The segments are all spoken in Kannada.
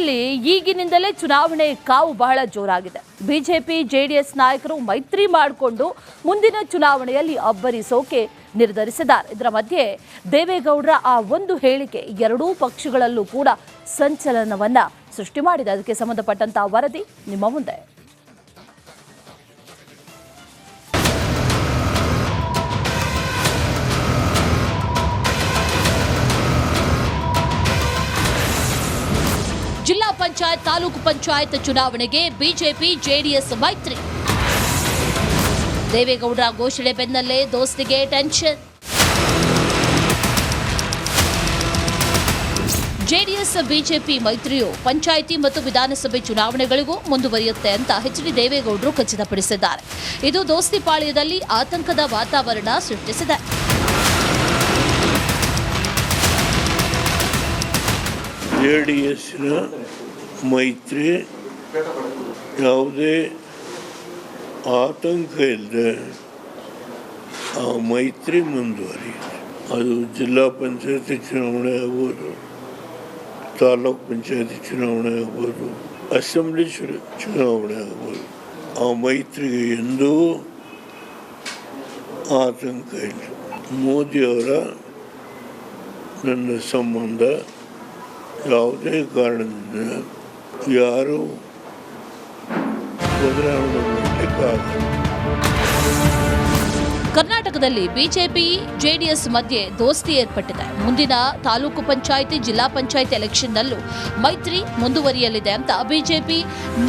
ನಲ್ಲಿ ಈಗಿನಿಂದಲೇ ಚುನಾವಣೆ ಕಾವು ಬಹಳ ಜೋರಾಗಿದೆ. ಬಿಜೆಪಿ, ಜೆಡಿಎಸ್ ನಾಯಕರು ಮೈತ್ರಿ ಮಾಡಿಕೊಂಡು ಮುಂದಿನ ಚುನಾವಣೆಯಲ್ಲಿ ಅಬ್ಬರಿಸೋಕೆ ನಿರ್ಧರಿಸಿದ್ದಾರೆ. ಇದರ ಮಧ್ಯೆ ದೇವೇಗೌಡರ ಆ ಒಂದು ಹೇಳಿಕೆ ಎರಡೂ ಪಕ್ಷಗಳಲ್ಲೂ ಕೂಡ ಸಂಚಲನವನ್ನ ಸೃಷ್ಟಿ ಮಾಡಿದೆ. ಅದಕ್ಕೆ ಸಂಬಂಧಪಟ್ಟಂತಹ ವರದಿ ನಿಮ್ಮ ಮುಂದೆ. ತಾಲೂಕು ಪಂಚಾಯತ್ ಚುನಾವಣೆಗೆ ಬಿಜೆಪಿ, ಜೆಡಿಎಸ್ ಮೈತ್ರಿ. ದೇವೇಗೌಡರ ಘೋಷಣೆ ಬೆನ್ನಲ್ಲೇ ದೋಸ್ತಿಗೆ ಟೆನ್ಷನ್. ಜೆಡಿಎಸ್, ಬಿಜೆಪಿ ಮೈತ್ರಿಯು ಪಂಚಾಯಿತಿ ಮತ್ತು ವಿಧಾನಸಭೆ ಚುನಾವಣೆಗಳಿಗೂ ಮುಂದುವರಿಯುತ್ತೆ ಅಂತ ಎಚ್ ಡಿ ದೇವೇಗೌಡರು ಖಚಿತಪಡಿಸಿದ್ದಾರೆ. ಇದು ದೋಸ್ತಿ ಪಾಳ್ಯದಲ್ಲಿ ಆತಂಕದ ವಾತಾವರಣ ಸೃಷ್ಟಿಸಿದೆ. ಜೆ ಡಿ ಎಸ್ಸಿನ ಮೈತ್ರಿ ಯಾವುದೇ ಆತಂಕ ಇಲ್ಲದೆ ಆ ಮೈತ್ರಿ ಮುಂದುವರಿಯುತ್ತೆ. ಅದು ಜಿಲ್ಲಾ ಪಂಚಾಯತಿ ಚುನಾವಣೆ ಆಗ್ಬೋದು, ತಾಲೂಕ್ ಪಂಚಾಯತಿ ಚುನಾವಣೆ ಆಗ್ಬೋದು, ಅಸೆಂಬ್ಲಿ ಚುನಾವಣೆ ಆಗ್ಬೋದು. ಆ ಮೈತ್ರಿಗೆ ಎಂದೂ ಆತಂಕ ಇಲ್ಲ. ಮೋದಿಯವರ ನನ್ನ ಸಂಬಂಧ ಯಾವುದೇ ಕಾರಣದಿಂದ ಯಾರು ಬದಲಾವಣೆ ಮಾಡಲಿಕ್ಕಾಗಲ್ಲ ಕರ್ನಾಟಕದಲ್ಲಿ ಬಿಜೆಪಿ, ಜೆಡಿಎಸ್ ಮಧ್ಯೆ ದೋಸ್ತಿ ಏರ್ಪಟ್ಟಿದೆ. ಮುಂದಿನ ತಾಲೂಕು ಪಂಚಾಯಿತಿ, ಜಿಲ್ಲಾ ಪಂಚಾಯಿತಿ ಎಲೆಕ್ಷನ್ನಲ್ಲೂ ಮೈತ್ರಿ ಮುಂದುವರಿಯಲಿದೆ ಅಂತ ಬಿಜೆಪಿ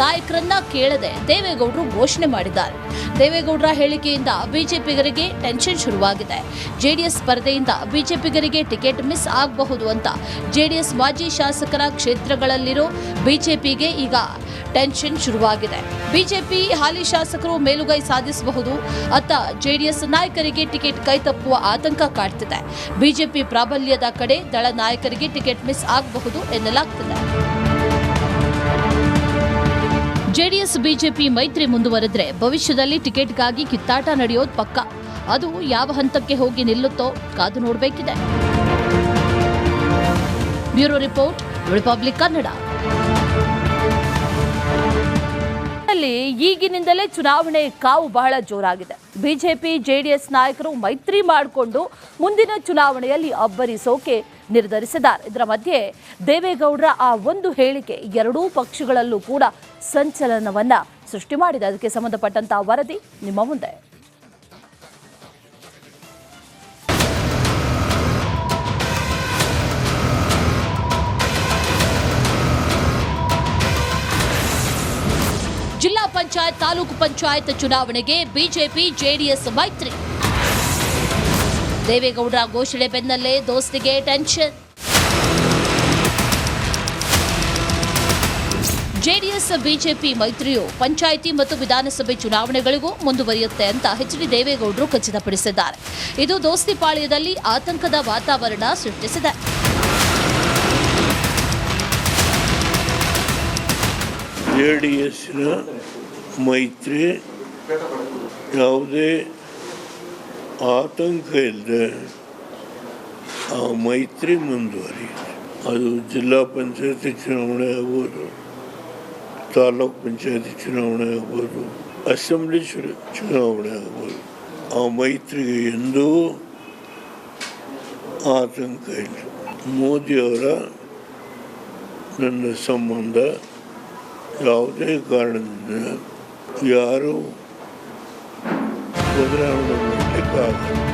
ನಾಯಕರನ್ನ ಕೇಳದೆ ದೇವೇಗೌಡರು ಘೋಷಣೆ ಮಾಡಿದ್ದಾರೆ. ದೇವೇಗೌಡರ ಹೇಳಿಕೆಯಿಂದ ಬಿಜೆಪಿಗರಿಗೆ ಟೆನ್ಷನ್ ಶುರುವಾಗಿದೆ. ಜೆಡಿಎಸ್ ಸ್ಪರ್ಧೆಯಿಂದ ಬಿಜೆಪಿಗರಿಗೆ ಟಿಕೆಟ್ ಮಿಸ್ ಆಗಬಹುದು ಅಂತ ಜೆಡಿಎಸ್ ಮಾಜಿ ಶಾಸಕರ ಕ್ಷೇತ್ರಗಳಲ್ಲಿರೋ ಬಿಜೆಪಿಗೆ ಈಗ ಟೆನ್ಷನ್ ಶುರುವಾಗಿದೆ. ಬಿಜೆಪಿ ಹಾಲಿ ಶಾಸಕರು ಮೇಲುಗೈ ಸಾಧಿಸಬಹುದು. ಅತ್ತ ಜೆಡಿಎಸ್ ನಾಯಕರಿಗೆ ಟಿಕೆಟ್ ಕೈತಪ್ಪುವ ಆತಂಕ ಕಾಡ್ತಿದೆ. ಬಿಜೆಪಿ ಪ್ರಾಬಲ್ಯದ ಕಡೆ ದಳ ನಾಯಕರಿಗೆ ಟಿಕೆಟ್ ಮಿಸ್ ಆಗಬಹುದು ಎನ್ನಲಾಗ್ತಿದೆ. ಜೆಡಿಎಸ್, ಬಿಜೆಪಿ ಮೈತ್ರಿ ಮುಂದುವರೆದ್ರೆ ಭವಿಷ್ಯದಲ್ಲಿ ಟಿಕೆಟ್ಗಾಗಿ ಕಿತ್ತಾಟ ನಡೆಯೋದು ಪಕ್ಕ. ಅದು ಯಾವ ಹಂತಕ್ಕೆ ಹೋಗಿ ನಿಲ್ಲುತ್ತೋ ಕಾದು ನೋಡಬೇಕಿದೆ. Bureau report, Republic Kannada. ಈಗಿನಿಂದಲೇ ಚುನಾವಣೆ ಕಾವು ಬಹಳ ಜೋರಾಗಿದೆ. ಬಿಜೆಪಿ, ಜೆಡಿಎಸ್ ನಾಯಕರು ಮೈತ್ರಿ ಮಾಡಿಕೊಂಡು ಮುಂದಿನ ಚುನಾವಣೆಯಲ್ಲಿ ಅಬ್ಬರಿಸೋಕೆ ನಿರ್ಧರಿಸಿದ್ದಾರೆ. ಇದರ ಮಧ್ಯೆ ದೇವೇಗೌಡರ ಆ ಒಂದು ಹೇಳಿಕೆ ಎರಡೂ ಪಕ್ಷಗಳಲ್ಲೂ ಕೂಡ ಸಂಚಲನವನ್ನ ಸೃಷ್ಟಿ ಮಾಡಿದೆ. ಅದಕ್ಕೆ ಸಂಬಂಧಪಟ್ಟಂತಹ ವರದಿ ನಿಮ್ಮ ಮುಂದೆ. ಪಂಚಾಯತ್, ತಾಲೂಕು ಪಂಚಾಯತ್ ಚುನಾವಣೆಗೆ ಬಿಜೆಪಿ, ಜೆಡಿಎಸ್ ಮೈತ್ರಿ. ದೇವೇಗೌಡರ ಘೋಷಣೆ ಬೆನ್ನಲ್ಲೇ ದೋಸ್ತಿಗೆ ಟೆನ್ಷನ್. ಜೆಡಿಎಸ್, ಬಿಜೆಪಿ ಮೈತ್ರಿಯು ಪಂಚಾಯಿತಿ ಮತ್ತು ವಿಧಾನಸಭೆ ಚುನಾವಣೆಗಳಿಗೂ ಮುಂದುವರಿಯುತ್ತೆ ಅಂತ ಎಚ್ ಡಿ ದೇವೇಗೌಡರು ಖಚಿತಪಡಿಸಿದ್ದಾರೆ. ಇದು ದೋಸ್ತಿ ಪಾಳ್ಯದಲ್ಲಿ ಆತಂಕದ ವಾತಾವರಣ ಸೃಷ್ಟಿಸಿದೆ. ಜೆ ಡಿ ಎಸ್ಸಿನ ಮೈತ್ರಿ ಯಾವುದೇ ಆತಂಕ ಇಲ್ಲದೆ ಆ ಮೈತ್ರಿ ಮುಂದುವರಿಯುತ್ತೆ. ಅದು ಜಿಲ್ಲಾ ಪಂಚಾಯತಿ ಚುನಾವಣೆ ಆಗ್ಬೋದು, ತಾಲೂಕ್ ಪಂಚಾಯತಿ ಚುನಾವಣೆ ಆಗ್ಬೋದು, ಅಸೆಂಬ್ಲಿ ಚುನಾವಣೆ ಆಗ್ಬೋದು. ಆ ಮೈತ್ರಿಗೆ ಎಂದೂ ಆತಂಕ ಇಲ್ಲ. ಮೋದಿಯವರ ನನ್ನ ಸಂಬಂಧ ಯಾವುದೇ ಕಾರಣದಿಂದ ಯಾರು ಬದಲಾವಣೆ ಮಾಡಲಿಕ್ಕಾಗಲ್ಲ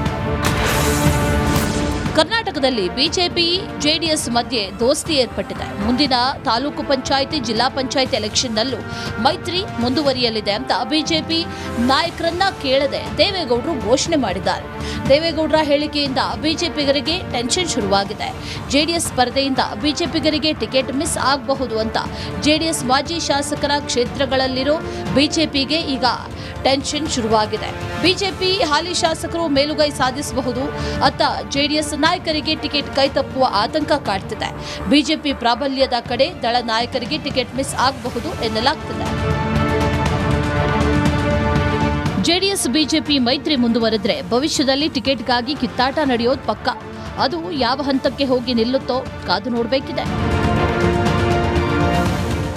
ಕರ್ನಾಟಕದಲ್ಲಿ ಬಿಜೆಪಿ, ಜೆಡಿಎಸ್ ಮಧ್ಯೆ ದೋಸ್ತಿ ಏರ್ಪಟ್ಟಿದೆ. ಮುಂದಿನ ತಾಲೂಕು ಪಂಚಾಯಿತಿ, ಜಿಲ್ಲಾ ಪಂಚಾಯಿತಿ ಎಲೆಕ್ಷನ್ನಲ್ಲೂ ಮೈತ್ರಿ ಮುಂದುವರಿಯಲಿದೆ ಅಂತ ಬಿಜೆಪಿ ನಾಯಕರನ್ನ ಕೇಳದೆ ದೇವೇಗೌಡರು ಘೋಷಣೆ ಮಾಡಿದ್ದಾರೆ. ದೇವೇಗೌಡರ ಹೇಳಿಕೆಯಿಂದ ಬಿಜೆಪಿಗರಿಗೆ ಟೆನ್ಷನ್ ಶುರುವಾಗಿದೆ. ಜೆಡಿಎಸ್ ಸ್ಪರ್ಧೆಯಿಂದ ಬಿಜೆಪಿಗರಿಗೆ ಟಿಕೆಟ್ ಮಿಸ್ ಆಗಬಹುದು ಅಂತ ಜೆಡಿಎಸ್ ಮಾಜಿ ಶಾಸಕರ ಕ್ಷೇತ್ರಗಳಲ್ಲಿರೋ ಬಿಜೆಪಿಗೆ ಈಗ ಟೆನ್ಷನ್ ಶುರುವಾಗಿದೆ. ಬಿಜೆಪಿ ಹಾಲಿ ಶಾಸಕರು ಮೇಲುಗೈ ಸಾಧಿಸಬಹುದು ಅತ್ತ ಜೆಡಿಎಸ್ ನಾಯಕರಿಗೆ ಟಿಕೆಟ್ ಕೈತಪ್ಪುವ ಆತಂಕ ಕಾಡ್ತಿದೆ. ಬಿಜೆಪಿ ಪ್ರಾಬಲ್ಯದ ಕಡೆ ದಳ ನಾಯಕರಿಗೆ ಟಿಕೆಟ್ ಮಿಸ್ ಆಗಬಹುದು ಎನ್ನಲಾಗ್ತಿದೆ. ಜೆಡಿಎಸ್, ಬಿಜೆಪಿ ಮೈತ್ರಿ ಮುಂದುವರೆದ್ರೆ ಭವಿಷ್ಯದಲ್ಲಿ ಟಿಕೆಟ್ಗಾಗಿ ಕಿತ್ತಾಟ ನಡೆಯೋದು ಪಕ್ಕ. ಅದು ಯಾವ ಹಂತಕ್ಕೆ ಹೋಗಿ ನಿಲ್ಲುತ್ತೋ ಕಾದು ನೋಡಬೇಕಿದೆ.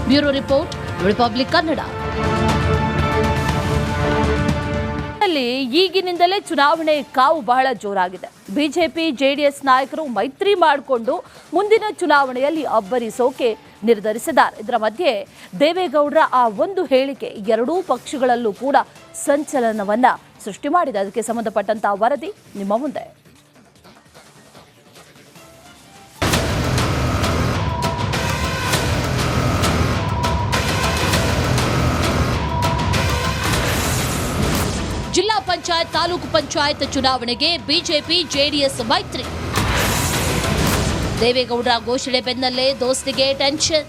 Bureau report, Republic Kannada. ಅಲ್ಲಿ ಈಗಿನಿಂದಲೇ ಚುನಾವಣೆ ಕಾವು ಬಹಳ ಜೋರಾಗಿದೆ. ಬಿಜೆಪಿ, ಜೆಡಿಎಸ್ ನಾಯಕರು ಮೈತ್ರಿ ಮಾಡಿಕೊಂಡು ಮುಂದಿನ ಚುನಾವಣೆಯಲ್ಲಿ ಅಬ್ಬರಿಸೋಕೆ ನಿರ್ಧರಿಸಿದ್ದಾರೆ. ಇದರ ಮಧ್ಯೆ ದೇವೇಗೌಡರ ಆ ಒಂದು ಹೇಳಿಕೆ ಎರಡೂ ಪಕ್ಷಗಳಲ್ಲೂ ಕೂಡ ಸಂಚಲನವನ್ನ ಸೃಷ್ಟಿ ಮಾಡಿದೆ. ಅದಕ್ಕೆ ಸಂಬಂಧಪಟ್ಟಂತಹ ವರದಿ ನಿಮ್ಮ ಮುಂದೆ. ಪಂಚಾಯತ್, ತಾಲೂಕು ಪಂಚಾಯತ್ ಚುನಾವಣೆಗೆ ಬಿಜೆಪಿ, ಜೆಡಿಎಸ್ ಮೈತ್ರಿ. ದೇವೇಗೌಡರ ಘೋಷಣೆ ಬೆನ್ನಲ್ಲೇ ದೋಸ್ತಿಗೆ ಟೆನ್ಷನ್.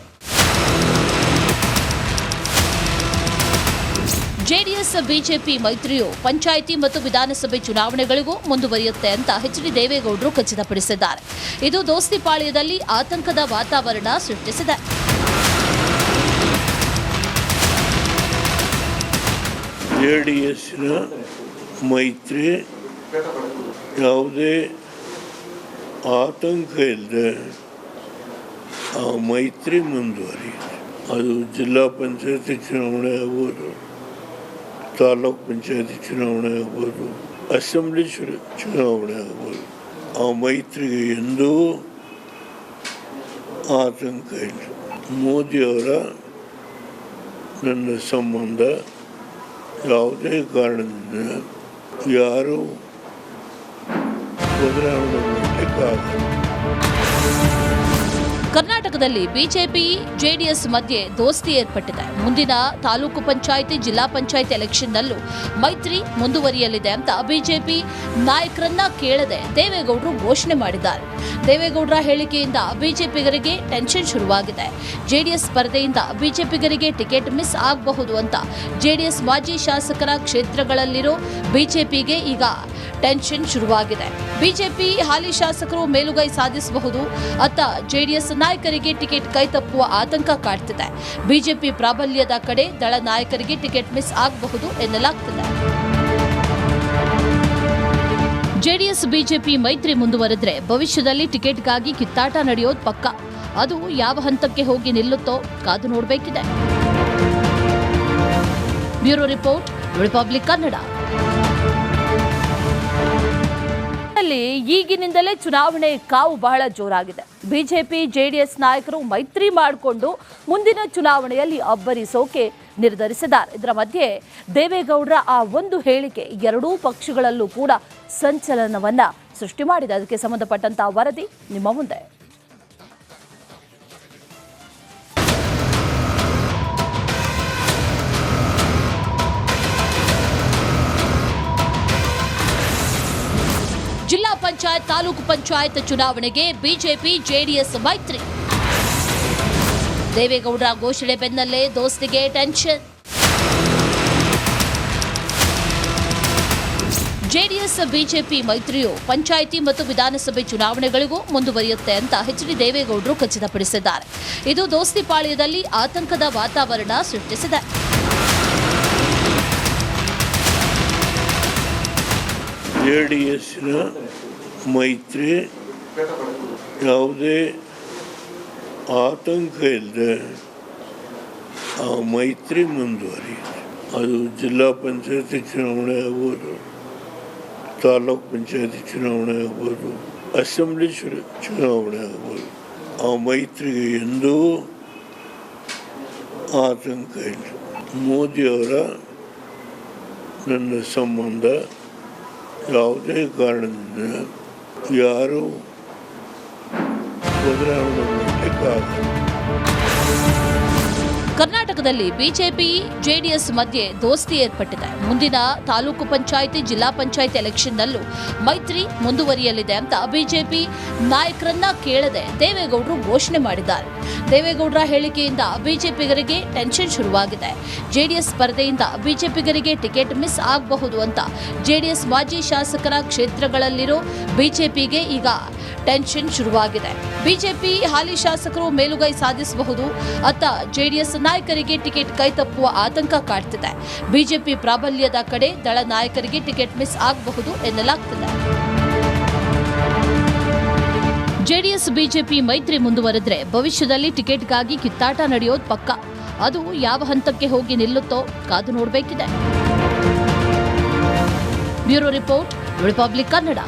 ಜೆಡಿಎಸ್, ಬಿಜೆಪಿ ಮೈತ್ರಿಯು ಪಂಚಾಯಿತಿ ಮತ್ತು ವಿಧಾನಸಭೆ ಚುನಾವಣೆಗಳಿಗೂ ಮುಂದುವರಿಯುತ್ತೆ ಅಂತ ಎಚ್ ಡಿ ದೇವೇಗೌಡರು ಖಚಿತಪಡಿಸಿದ್ದಾರೆ. ಇದು ದೋಸ್ತಿ ಪಾಳ್ಯದಲ್ಲಿ ಆತಂಕದ ವಾತಾವರಣ ಸೃಷ್ಟಿಸಿದೆ. ಜೆ ಡಿ ಎಸ್ನ ಮೈತ್ರಿ ಯಾವುದೇ ಆತಂಕ ಇಲ್ಲದೆ ಆ ಮೈತ್ರಿ ಮುಂದುವರಿಯುತ್ತೆ ಅದು ಜಿಲ್ಲಾ ಪಂಚಾಯತಿ ಚುನಾವಣೆ ಆಗ್ಬೋದು, ತಾಲೂಕ್ ಪಂಚಾಯತಿ ಚುನಾವಣೆ ಆಗ್ಬೋದು, ಅಸೆಂಬ್ಲಿ ಚು- ಚುನಾವಣೆ ಆಗ್ಬೋದು. ಆ ಮೈತ್ರಿಗೆ ಎಂದೂ ಆತಂಕ ಇಲ್ಲ. ಮೋದಿಯವರ ನನ್ನ ಸಂಬಂಧ ಯಾವುದೇ ಕಾರಣದಿಂದ ಯಾರೂ ಬದಲಾವಣೆ ಮಾಡಲಿಕ್ಕಾಗಲ್ಲ ಕರ್ನಾಟಕದಲ್ಲಿ ಬಿಜೆಪಿ, ಜೆಡಿಎಸ್ ಮಧ್ಯೆ ದೋಸ್ತಿ ಏರ್ಪಟ್ಟಿದೆ. ಮುಂದಿನ ತಾಲೂಕು ಪಂಚಾಯಿತಿ, ಜಿಲ್ಲಾ ಪಂಚಾಯಿತಿ ಎಲೆಕ್ಷನ್ನಲ್ಲೂ ಮೈತ್ರಿ ಮುಂದುವರಿಯಲಿದೆ ಅಂತ ಬಿಜೆಪಿ ನಾಯಕರನ್ನ ಕೇಳದೆ ದೇವೇಗೌಡರು ಘೋಷಣೆ ಮಾಡಿದ್ದಾರೆ. ದೇವೇಗೌಡರ ಹೇಳಿಕೆಯಿಂದ ಬಿಜೆಪಿಗರಿಗೆ ಟೆನ್ಷನ್ ಶುರುವಾಗಿದೆ. ಜೆಡಿಎಸ್ ಸ್ಪರ್ಧೆಯಿಂದ ಬಿಜೆಪಿಗರಿಗೆ ಟಿಕೆಟ್ ಮಿಸ್ ಆಗಬಹುದು ಅಂತ ಜೆಡಿಎಸ್ ಮಾಜಿ ಶಾಸಕರ ಕ್ಷೇತ್ರಗಳಲ್ಲಿರೋ ಬಿಜೆಪಿಗೆ ಈಗ ಟೆನ್ಷನ್ ಶುರುವಾಗಿದೆ. ಬಿಜೆಪಿ ಹಾಲಿ ಶಾಸಕರು ಮೇಲುಗೈ ಸಾಧಿಸಬಹುದು ಅತ್ತ ಜೆಡಿಎಸ್ ನಾಯಕರಿಗೆ ಟಿಕೆಟ್ ಕೈತಪ್ಪುವ ಆತಂಕ ಕಾಡ್ತಿದೆ. ಬಿಜೆಪಿ ಪ್ರಾಬಲ್ಯದ ಕಡೆ ದಳ ನಾಯಕರಿಗೆ ಟಿಕೆಟ್ ಮಿಸ್ ಆಗಬಹುದು ಎನ್ನಲಾಗ್ತಿದೆ. ಜೆಡಿಎಸ್, ಬಿಜೆಪಿ ಮೈತ್ರಿ ಮುಂದುವರೆದ್ರೆ ಭವಿಷ್ಯದಲ್ಲಿ ಟಿಕೆಟ್ಗಾಗಿ ಕಿತ್ತಾಟ ನಡೆಯೋದು ಪಕ್ಕ. ಅದು ಯಾವ ಹಂತಕ್ಕೆ ಹೋಗಿ ನಿಲ್ಲುತ್ತೋ ಕಾದು ನೋಡಬೇಕಿದೆ. Bureau report, Republic Kannada. ಈಗಿನಿಂದಲೇ ಚುನಾವಣೆ ಕಾವು ಬಹಳ ಜೋರಾಗಿದೆ. ಬಿಜೆಪಿ, ಜೆಡಿಎಸ್ ನಾಯಕರು ಮೈತ್ರಿ ಮಾಡಿಕೊಂಡು ಮುಂದಿನ ಚುನಾವಣೆಯಲ್ಲಿ ಅಬ್ಬರಿಸೋಕೆ ನಿರ್ಧರಿಸಿದ್ದಾರೆ. ಇದರ ಮಧ್ಯೆ ದೇವೇಗೌಡರ ಆ ಒಂದು ಹೇಳಿಕೆ ಎರಡೂ ಪಕ್ಷಗಳಲ್ಲೂ ಕೂಡ ಸಂಚಲನವನ್ನ ಸೃಷ್ಟಿ ಮಾಡಿದೆ. ಅದಕ್ಕೆ ಸಂಬಂಧಪಟ್ಟಂತಹ ವರದಿ ನಿಮ್ಮ ಮುಂದೆ. ತಾಲೂಕು ಪಂಚಾಯತ್ ಚುನಾವಣೆಗೆ ಬಿಜೆಪಿ, ಜೆಡಿಎಸ್ ಮೈತ್ರಿ. ದೇವೇಗೌಡರ ಘೋಷಣೆ ಬೆನ್ನಲ್ಲೇ ದೋಸ್ತಿಗೆ ಟೆನ್ಷನ್. ಜೆಡಿಎಸ್, ಬಿಜೆಪಿ ಮೈತ್ರಿಯು ಪಂಚಾಯಿತಿ ಮತ್ತು ವಿಧಾನಸಭೆ ಚುನಾವಣೆಗಳಿಗೂ ಮುಂದುವರಿಯುತ್ತೆ ಅಂತ ಎಚ್ ಡಿ ದೇವೇಗೌಡರು ಖಚಿತಪಡಿಸಿದ್ದಾರೆ. ಇದು ದೋಸ್ತಿ ಪಾಳ್ಯದಲ್ಲಿ ಆತಂಕದ ವಾತಾವರಣ ಸೃಷ್ಟಿಸಿದೆ. ಜೆ ಡಿ ಎಸ್ನ ಮೈತ್ರಿ, ಯಾವುದೇ ಆತಂಕ ಇಲ್ಲದೆ ಆ ಮೈತ್ರಿ ಮುಂದುವರಿಯುತ್ತೆ. ಅದು ಜಿಲ್ಲಾ ಪಂಚಾಯತಿ ಚುನಾವಣೆ ಆಗ್ಬೋದು, ತಾಲೂಕ್ ಪಂಚಾಯತಿ ಚುನಾವಣೆ ಆಗ್ಬೋದು, ಅಸೆಂಬ್ಲಿ ಚುನಾವಣೆ ಆಗ್ಬೋದು. ಆ ಮೈತ್ರಿಗೆ ಎಂದೂ ಆತಂಕ ಇಲ್ಲ. ಮೋದಿಯವರ ನನ್ನ ಸಂಬಂಧ ಯಾವುದೇ ಕಾರಣದಿಂದ ಯಾರೂ ಬದಲಾವಣೆ ಕರ್ನಾಟಕದಲ್ಲಿ ಬಿಜೆಪಿ, ಜೆಡಿಎಸ್ ಮಧ್ಯೆ ದೋಸ್ತಿ ಏರ್ಪಟ್ಟಿದೆ. ಮುಂದಿನ ತಾಲೂಕು ಪಂಚಾಯಿತಿ, ಜಿಲ್ಲಾ ಪಂಚಾಯಿತಿ ಎಲೆಕ್ಷನ್ನಲ್ಲೂ ಮೈತ್ರಿ ಮುಂದುವರಿಯಲಿದೆ ಅಂತ ಬಿಜೆಪಿ ನಾಯಕರನ್ನ ಕೇಳದೆ ದೇವೇಗೌಡರು ಘೋಷಣೆ ಮಾಡಿದ್ದಾರೆ. ದೇವೇಗೌಡರ ಹೇಳಿಕೆಯಿಂದ ಬಿಜೆಪಿಗರಿಗೆ ಟೆನ್ಷನ್ ಶುರುವಾಗಿದೆ. ಜೆಡಿಎಸ್ ಸ್ಪರ್ಧೆಯಿಂದ ಬಿಜೆಪಿಗರಿಗೆ ಟಿಕೆಟ್ ಮಿಸ್ ಆಗಬಹುದು ಅಂತ ಜೆಡಿಎಸ್ ಮಾಜಿ ಶಾಸಕರ ಕ್ಷೇತ್ರಗಳಲ್ಲಿರೋ ಬಿಜೆಪಿಗೆ ಈಗ ಟೆನ್ಷನ್ ಶುರುವಾಗಿದೆ. ಬಿಜೆಪಿ ಹಾಲಿ ಶಾಸಕರು ಮೇಲುಗೈ ಸಾಧಿಸಬಹುದು ಅತ್ತ ಜೆಡಿಎಸ್ ನಾಯಕರಿಗೆ ಟಿಕೆಟ್ ಕೈತಪ್ಪುವ ಆತಂಕ ಕಾಡ್ತಿದೆ. ಬಿಜೆಪಿ ಪ್ರಾಬಲ್ಯದ ಕಡೆ ದಳ ನಾಯಕರಿಗೆ ಟಿಕೆಟ್ ಮಿಸ್ ಆಗಬಹುದು ಎನ್ನಲಾಗ್ತಿದೆ. ಜೆಡಿಎಸ್, ಬಿಜೆಪಿ ಮೈತ್ರಿ ಮುಂದುವರೆದ್ರೆ ಭವಿಷ್ಯದಲ್ಲಿ ಟಿಕೆಟ್ಗಾಗಿ ಕಿತ್ತಾಟ ನಡೆಯೋದು ಪಕ್ಕ. ಅದು ಯಾವ ಹಂತಕ್ಕೆ ಹೋಗಿ ನಿಲ್ಲುತ್ತೋ ಕಾದು ನೋಡಬೇಕಿದೆ. Bureau report, Republic Kannada.